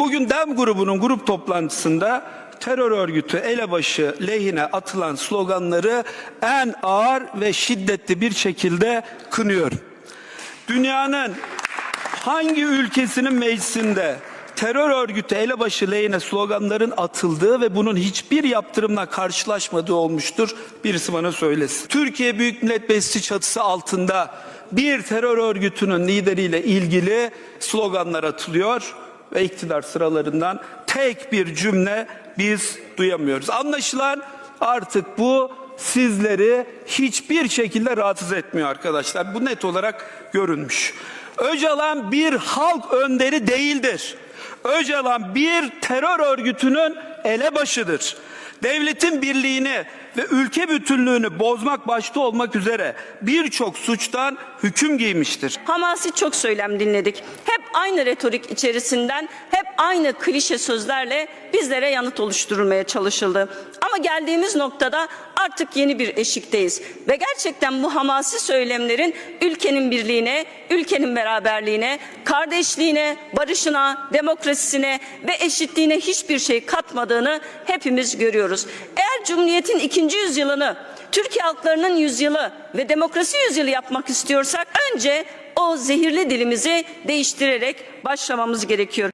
Bugün DEM grubunun grup toplantısında terör örgütü elebaşı lehine atılan sloganları en ağır ve şiddetli bir şekilde kınıyorum. Dünyanın hangi ülkesinin meclisinde terör örgütü elebaşı lehine sloganların atıldığı ve bunun hiçbir yaptırımla karşılaşmadığı olmuştur? Birisi bana söylesin. Türkiye Büyük Millet Meclisi çatısı altında bir terör örgütünün lideriyle ilgili sloganlar atılıyor ve iktidar sıralarından tek bir cümle biz duyamıyoruz. Anlaşılan artık bu sizleri hiçbir şekilde rahatsız etmiyor arkadaşlar. Bu net olarak görünmüş. Öcalan bir halk önderi değildir. Öcalan bir terör örgütünün elebaşıdır. Devletin birliğini ve ülke bütünlüğünü bozmak başta olmak üzere birçok suçtan hüküm giymiştir. Hamasi çok söylem dinledik. Hep aynı retorik içerisinden, hep aynı klişe sözlerle bizlere yanıt oluşturulmaya çalışıldı. Ama geldiğimiz noktada artık yeni bir eşikteyiz. Ve gerçekten bu hamasi söylemlerin ülkenin birliğine, ülkenin beraberliğine, kardeşliğine, barışına, demokrasisine ve eşitliğine hiçbir şey katmadığını hepimiz görüyoruz. Eğer Cumhuriyet'in ikinci yüzyılını Türkiye halklarının yüzyılı ve demokrasi yüzyılı yapmak istiyorsak önce o zehirli dilimizi değiştirerek başlamamız gerekiyor.